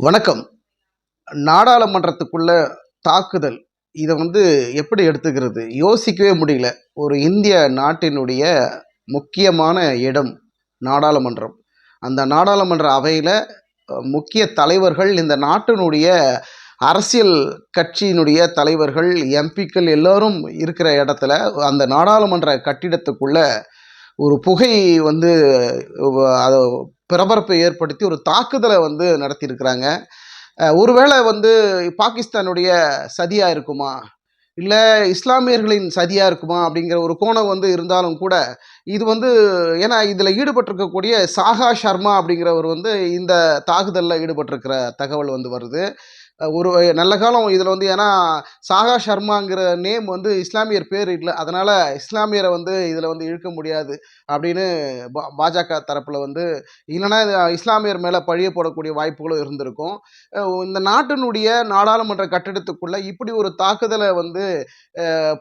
வணக்கம். நாடாளுமன்றத்துக்குள்ள தாக்குதல் இதை வந்து எப்படி எடுத்துக்கிறது? யோசிக்கவே முடியல. ஒரு இந்திய நாட்டினுடைய முக்கியமான இடம் நாடாளுமன்றம். அந்த நாடாளுமன்ற அவையில் முக்கிய தலைவர்கள் இந்த நாட்டினுடைய அரசியல் கட்சியினுடைய தலைவர்கள் எம்பிக்கள் எல்லோரும் இருக்கிற இடத்துல அந்த நாடாளுமன்ற கட்டிடத்துக்குள்ளே ஒரு புகை வந்து அதை பிரபரப்பை ஏற்படுத்தி ஒரு தாக்குதலை வந்து நடத்தியிருக்கிறாங்க. ஒருவேளை வந்து பாகிஸ்தானுடைய சதியாக இருக்குமா? இல்லை இஸ்லாமியர்களின் சதியாக இருக்குமா? அப்படிங்கிற ஒரு கோணம் வந்து இருந்தாலும் கூட இது வந்து ஏன்னா இதில் ஈடுபட்டிருக்கக்கூடிய சாகா சர்மா அப்படிங்கிறவர் வந்து இந்த தாக்குதலில் ஈடுபட்டிருக்கிற தகவல் வந்து வருது. ஒரு நல்ல காலம் இதில் வந்து ஏன்னா சாகா சர்மாங்கிற நேம் வந்து இஸ்லாமியர் பேர் இல்லை. அதனால் இஸ்லாமியரை வந்து இதில் வந்து இழுக்க முடியாது அப்படின்னு பா பாஜக தரப்பில் வந்து இல்லைன்னா இஸ்லாமியர் மேலே பழிய போடக்கூடிய வாய்ப்புகளும் இருந்திருக்கும். இந்த நாட்டினுடைய நாடாளுமன்ற கட்டிடத்துக்குள்ளே இப்படி ஒரு தாக்குதலை வந்து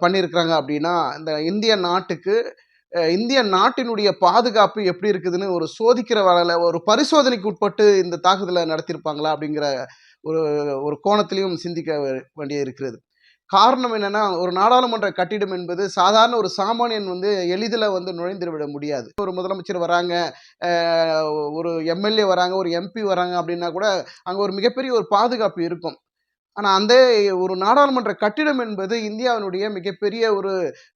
பண்ணியிருக்கிறாங்க அப்படின்னா இந்த இந்திய நாட்டுக்கு இந்திய நாட்டினுடைய பாதுகாப்பு எப்படி இருக்குதுன்னு ஒரு சோதிக்கிற வேலை ஒரு பரிசோதனைக்கு உட்பட்டு இந்த தாக்குதலை நடத்தியிருப்பாங்களா அப்படிங்கிற ஒரு ஒரு கோணத்திலையும் சிந்திக்க வேண்டிய இருக்கிறது. காரணம் என்னன்னா ஒரு நாடாளுமன்ற கட்டிடம் என்பது சாதாரண ஒரு சாமானியன் வந்து எளிதில் வந்து நுழைந்து விட முடியாது. ஒரு முதலமைச்சர் வராங்க ஒரு எம்எல்ஏ வராங்க ஒரு எம்பி வராங்க அப்படின்னா கூட அங்கே ஒரு மிகப்பெரிய ஒரு பாதுகாப்பு இருக்கும். ஆனால் அந்த ஒரு நாடாளுமன்ற கட்டிடம் என்பது இந்தியாவினுடைய மிகப்பெரிய ஒரு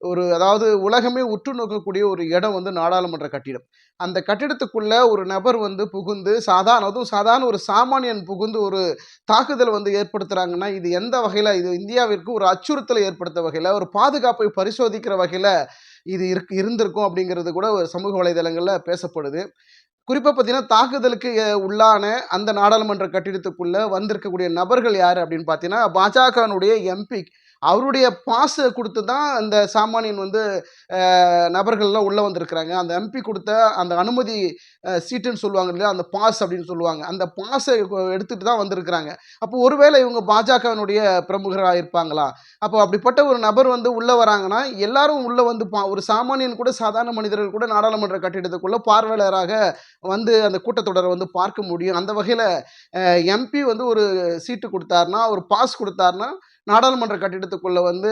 ஒரு அதாவது உலகமே உற்று நோக்கக்கூடிய ஒரு இடம் வந்து நாடாளுமன்ற கட்டிடம். அந்த கட்டிடத்துக்குள்ள ஒரு நபர் வந்து புகுந்து சாதாரண அதுவும் சாதாரண ஒரு சாமானியன் புகுந்து ஒரு தாக்குதல் வந்து ஏற்படுத்துகிறாங்கன்னா இது எந்த வகையில் இது இந்தியாவிற்கு ஒரு அச்சுறுத்தலை ஏற்படுத்த வகையில் ஒரு பாதுகாப்பை பரிசோதிக்கிற வகையில் இது இருக்கு இருந்திருக்கும் அப்படிங்கிறது கூட ஒரு சமூக வலைதளங்களில் பேசப்படுது. குறிப்பாக பார்த்தீங்கன்னா தாக்குதலுக்கு உள்ளான அந்த நாடாளுமன்ற கட்டிடத்துக்குள்ளே வந்திருக்கக்கூடிய நபர்கள் யார் அப்படின்னு பார்த்தீங்கன்னா பாஜகனுடைய எம்பி அவருடைய பாஸை கொடுத்து தான் அந்த சாமானியன் வந்து நபர்கள்லாம் உள்ளே வந்திருக்கிறாங்க. அந்த எம்பி கொடுத்த அந்த அனுமதி சீட்டுன்னு சொல்லுவாங்க இல்லையா? அந்த பாஸ் அப்படின்னு சொல்லுவாங்க. அந்த பாஸை எடுத்துகிட்டு தான் வந்திருக்கிறாங்க. அப்போ ஒருவேளை இவங்க பாஜகவினுடைய பிரமுகராக இருப்பாங்களா? அப்போ அப்படிப்பட்ட ஒரு நபர் வந்து உள்ளே வராங்கன்னா எல்லாரும் உள்ளே வந்து பா ஒரு சாமானியன் கூட சாதாரண மனிதர்கள் கூட நாடாளுமன்ற கட்டிடத்துக்குள்ளே பார்வையாளராக வந்து அந்த கூட்டத்தொடரை வந்து பார்க்க முடியும். அந்த வகையில் எம்பி வந்து ஒரு சீட்டு கொடுத்தாருன்னா ஒரு பாஸ் கொடுத்தாருன்னா நாடாளுமன்ற கட்டிடத்துக்குள்ளே வந்து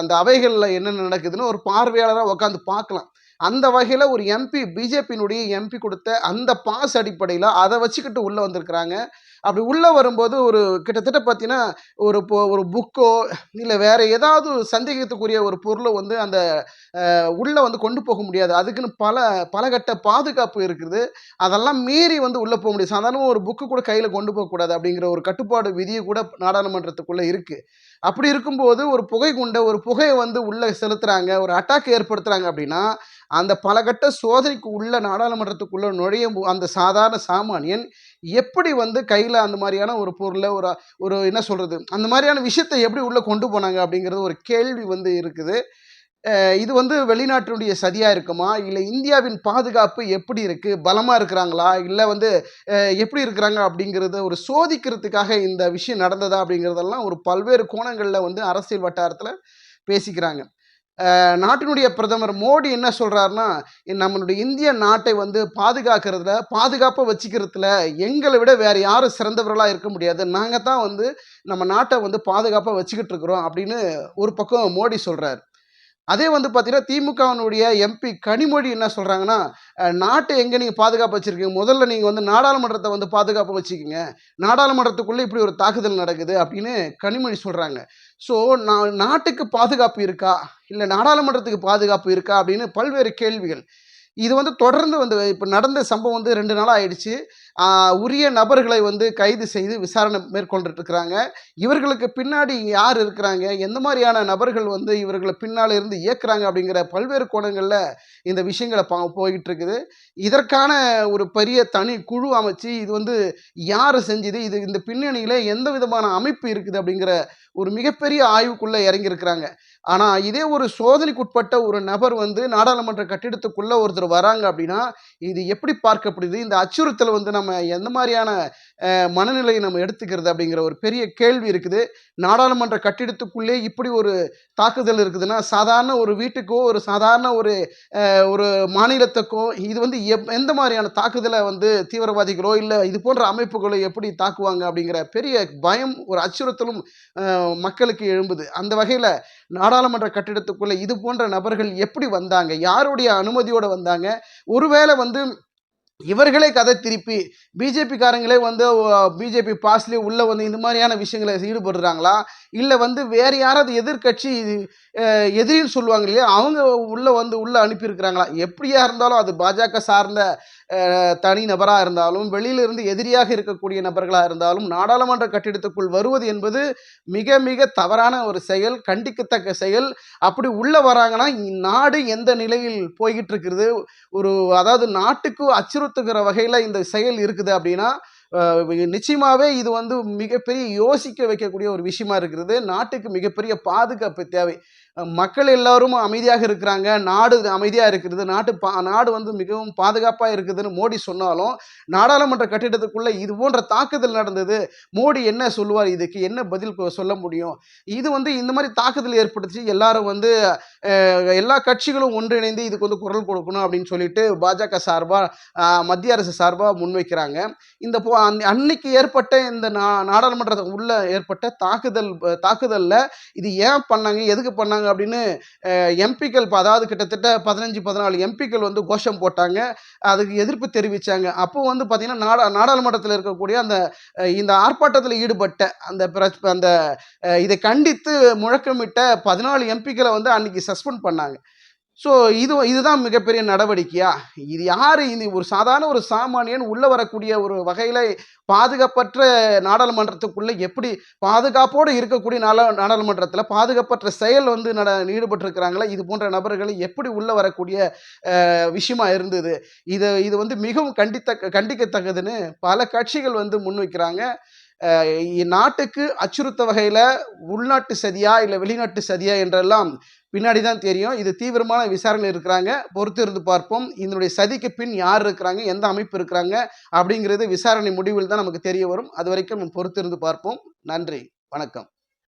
அந்த அவைகளில் என்னென்ன நடக்குதுன்னு ஒரு பார்வையாளராக உட்காந்து பார்க்கலாம். அந்த வகையில் ஒரு எம்பி பிஜேபியினுடைய எம்பி கொடுத்த அந்த பாஸ் அடிப்படையில் அதை வச்சுக்கிட்டு உள்ளே வந்திருக்கிறாங்க. அப்படி உள்ளே வரும்போது ஒரு கிட்டத்தட்ட பார்த்தீங்கன்னா ஒரு இப்போ ஒரு புக்கோ இல்லை வேறு ஏதாவது சந்தேகத்துக்குரிய ஒரு பொருளை வந்து அந்த உள்ளே வந்து கொண்டு போக முடியாது. அதுக்குன்னு பல பலகட்ட பாதுகாப்பு இருக்குது. அதெல்லாம் மீறி வந்து உள்ளே போக முடியாது. சாதாரண ஒரு புக்கு கூட கையில் கொண்டு போகக்கூடாது அப்படிங்கிற ஒரு கட்டுப்பாடு விதியை கூட நாடாளுமன்றத்துக்குள்ளே இருக்குது அப்படி இருக்கும்போது ஒரு புகை குண்டை ஒரு புகையை வந்து உள்ளே செலுத்துகிறாங்க ஒரு அட்டாக் ஏற்படுத்துகிறாங்க அப்படின்னா அந்த பலகட்ட சோதனைக்கு உள்ள நாடாளுமன்றத்துக்குள்ளே நுழையும் அந்த சாதாரண சாமானியன் எப்படி வந்து கையில் அந்த மாதிரியான ஒரு பொருளை ஒரு ஒரு என்ன சொல்கிறது அந்த மாதிரியான விஷயத்தை எப்படி உள்ளே கொண்டு போனாங்க அப்படிங்கிறது ஒரு கேள்வி வந்து இருக்குது. இது வந்து வெளிநாட்டினுடைய சதியாக இருக்குமா? இல்லை இந்தியாவின் பாதுகாப்பு எப்படி இருக்குது பலமாக இருக்கிறாங்களா? இல்லை வந்து எப்படி இருக்கிறாங்க அப்படிங்கிறத ஒரு சோதிக்கிறதுக்காக இந்த விஷயம் நடந்ததா அப்படிங்கிறதெல்லாம் ஒரு பல்வேறு கோணங்களில் வந்து அரசியல் வட்டாரத்தில் பேசிக்கிறாங்க. நாட்டினுடைய பிரதமர் மோடி என்ன சொல்கிறாருன்னா நம்மளுடைய இந்திய நாட்டை வந்து பாதுகாக்கிறதுல பாதுகாப்பாக வச்சுக்கிறதுல எங்களை விட வேறு யாரும் சிறந்தவர்களாக இருக்க முடியாது. நாங்கள் தான் வந்து நம்ம நாட்டை வந்து பாதுகாப்பாக வச்சுக்கிட்டு இருக்கிறோம் அப்படின்னு ஒரு பக்கம் மோடி சொல்கிறார் அதே வந்து பார்த்தீங்கன்னா திமுகவினுடைய எம்பி கனிமொழி என்ன சொல்கிறாங்கன்னா நாட்டை எங்கே நீங்கள் பாதுகாப்பு வச்சுருக்கீங்க? முதல்ல நீங்கள் வந்து நாடாளுமன்றத்தை வந்து பாதுகாப்பு வச்சுக்கோங்க. நாடாளுமன்றத்துக்குள்ளே இப்படி ஒரு தாக்குதல் நடக்குது அப்படின்னு கனிமொழி சொல்கிறாங்க ஸோ நான் நாட்டுக்கு பாதுகாப்பு இருக்கா? இல்லை நாடாளுமன்றத்துக்கு பாதுகாப்பு இருக்கா? அப்படின்னு பல்வேறு கேள்விகள். இது வந்து தொடர்ந்து வந்து இப்போ நடந்த சம்பவம் வந்து ரெண்டு நாளாக ஆயிடுச்சு. உரிய நபர்களை வந்து கைது செய்து விசாரணை மேற்கொண்டுட்டுருக்கிறாங்க இவர்களுக்கு பின்னாடி யார் இருக்கிறாங்க? எந்த மாதிரியான நபர்கள் வந்து இவர்களை பின்னால் இருந்து இயக்குறாங்க அப்படிங்கிற பல்வேறு கோணங்களில் இந்த விஷயங்களை பா போய்கிட்டு இருக்குது இதற்கான ஒரு பெரிய தனி குழு அமைச்சு இது வந்து யார் செஞ்சுது? இது இந்த பின்னணியில் எந்த விதமான அமைப்பு இருக்குது அப்படிங்கிற ஒரு மிகப்பெரிய ஆய்வுக்குள்ளே இறங்கியிருக்கிறாங்க. ஆனால் இதே ஒரு சோதனைக்குட்பட்ட ஒரு நபர் வந்து நாடாளுமன்ற கட்டிடத்துக்குள்ளே ஒருத்தர் வராங்க அப்படின்னா இது எப்படி பார்க்கப்படுது? இந்த அச்சுறுத்தல் வந்து நம்ம எந்த மாதிரியான மனநிலையை நம்ம எடுத்துக்கிறது அப்படிங்கிற ஒரு பெரிய கேள்வி இருக்குது. நாடாளுமன்ற கட்டிடத்துக்குள்ளே இப்படி ஒரு தாக்குதல் இருக்குதுன்னா சாதாரண ஒரு வீட்டுக்கோ ஒரு சாதாரண ஒரு ஒரு மாநிலத்துக்கோ இது வந்து எப் எந்த மாதிரியான தாக்குதலை வந்து தீவிரவாதிகளோ இல்லை இது போன்ற அமைப்புகளோ எப்படி தாக்குவாங்க அப்படிங்கிற பெரிய பயம் ஒரு அச்சுறுத்தலும் மக்களுக்கு எழும்புது. அந்த வகையில் நாடாளுமன்ற கட்டிடத்துக்குள்ளே இது போன்ற நபர்கள் எப்படி வந்தாங்க? யாருடைய அனுமதியோடு வந்தாங்க? ஒருவேளை வந்து இவர்களே கதை திருப்பி பிஜேபி காரங்களே வந்து பிஜேபி பாஸ்லேயே உள்ள வந்து இந்த மாதிரியான விஷயங்களை ஈடுபடுறாங்களா? இல்லை வந்து வேற யாராவது எதிர்க்கட்சி எதிரின்னு சொல்லுவாங்க இல்லையா? அவங்க உள்ள வந்து உள்ள அனுப்பியிருக்கிறாங்களா? எப்படியா இருந்தாலும் அது பாஜக சார்ந்த தனி நபராக இருந்தாலும் வெளியிலிருந்து எதிரியாக இருக்கக்கூடிய நபர்களாக இருந்தாலும் நாடாளுமன்ற கட்டிடத்துக்குள் வருவது என்பது மிக மிக தவறான ஒரு செயல் கண்டிக்கத்தக்க செயல். அப்படி உள்ளே வராங்கன்னா நாடு எந்த நிலையில் போய்கிட்டு இருக்கிறது ஒரு அதாவது நாட்டுக்கு அச்சுறுத்துகிற வகையில் இந்த செயல் இருக்குது அப்படின்னா நிச்சயமாகவே இது வந்து மிகப்பெரிய யோசிக்க வைக்கக்கூடிய ஒரு விஷயமா இருக்கிறது. நாட்டுக்கு மிகப்பெரிய பாதுகாப்பு தேவை. மக்கள் எல்லாரும் அமைதியாக இருக்கிறாங்க. நாடு அமைதியாக இருக்கிறது நாட்டு பா நாடு வந்து மிகவும் பாதுகாப்பாக இருக்குதுன்னு மோடி சொன்னாலும் நாடாளுமன்ற கட்டிடத்துக்குள்ளே இது போன்ற தாக்குதல் நடந்தது. மோடி என்ன சொல்லுவார்? இதுக்கு என்ன பதில் கொ- சொல்ல முடியும்? இது வந்து இந்த மாதிரி தாக்குதல் ஏற்படுத்தி எல்லாரும் வந்து எல்லா கட்சிகளும் ஒன்றிணைந்து இதுக்கு வந்து குரல் கொடுக்கணும் அப்படின்னு சொல்லிட்டு பாஜக சார்பாக மத்திய அரசு சார்பாக முன்வைக்கிறாங்க. இந்த போ அன்னைக்கு ஏற்பட்ட இந்த நா நாடாளுமன்றத்துக்கு உள்ள ஏற்பட்ட தாக்குதல் தாக்குதலில் இது ஏன் பண்ணாங்க? எதுக்கு பண்ணாங்க? அப்படின்னு எம்பிக்கள் அதாவது கிட்டத்தட்ட பதினஞ்சு பதினாலு எம்பிக்கள் வந்து கோஷம் போட்டாங்க. அதுக்கு எதிர்ப்பு தெரிவித்தாங்க அப்போ வந்து பார்த்திங்கன்னா நாடா நாடாளுமன்றத்தில் இருக்கக்கூடிய அந்த இந்த ஆர்ப்பாட்டத்தில் ஈடுபட்ட அந்த அந்த இதை கண்டித்து முழக்கமிட்ட பதினாலு எம்பிக்களை வந்து அன்னைக்கு சஸ்பெண்ட் பண்ணாங்க. ஸோ இது இதுதான் மிகப்பெரிய நடவடிக்கையா? இது யார்? இது ஒரு சாதாரண ஒரு சாமானியன் உள்ளே வரக்கூடிய ஒரு வகையில் பாதுகாப்பற்ற நாடாளுமன்றத்துக்குள்ளே எப்படி பாதுகாப்போடு இருக்கக்கூடிய நாடா நாடாளுமன்றத்தில் பாதுகாப்பற்ற செயல் வந்து நட ஈடுபட்டிருக்கிறாங்களா? இது போன்ற நபர்கள் எப்படி உள்ளே வரக்கூடிய விஷயமாக விஷயமா இருந்தது? இது இது வந்து மிகவும் கண்டித்த கண்டிக்கத்தக்கதுன்னு பல கட்சிகள் வந்து முன்வைக்கிறாங்க. நாட்டுக்கு அச்சுறுத்த வகையில் உள்நாட்டு சதியா இல்லை வெளிநாட்டு சதியா என்றெல்லாம் பின்னாடி தான் தெரியும். இது தீவிரமான விசாரணை இருக்கிறாங்க. பொறுத்து இருந்து பார்ப்போம். இதனுடைய சதிக்கு பின் யார் இருக்கிறாங்க? எந்த அமைப்பு இருக்கிறாங்க? அப்படிங்கிறது விசாரணை முடிவில் தான் நமக்கு தெரிய வரும். அது வரைக்கும் பொறுத்து இருந்து பார்ப்போம். நன்றி. வணக்கம்.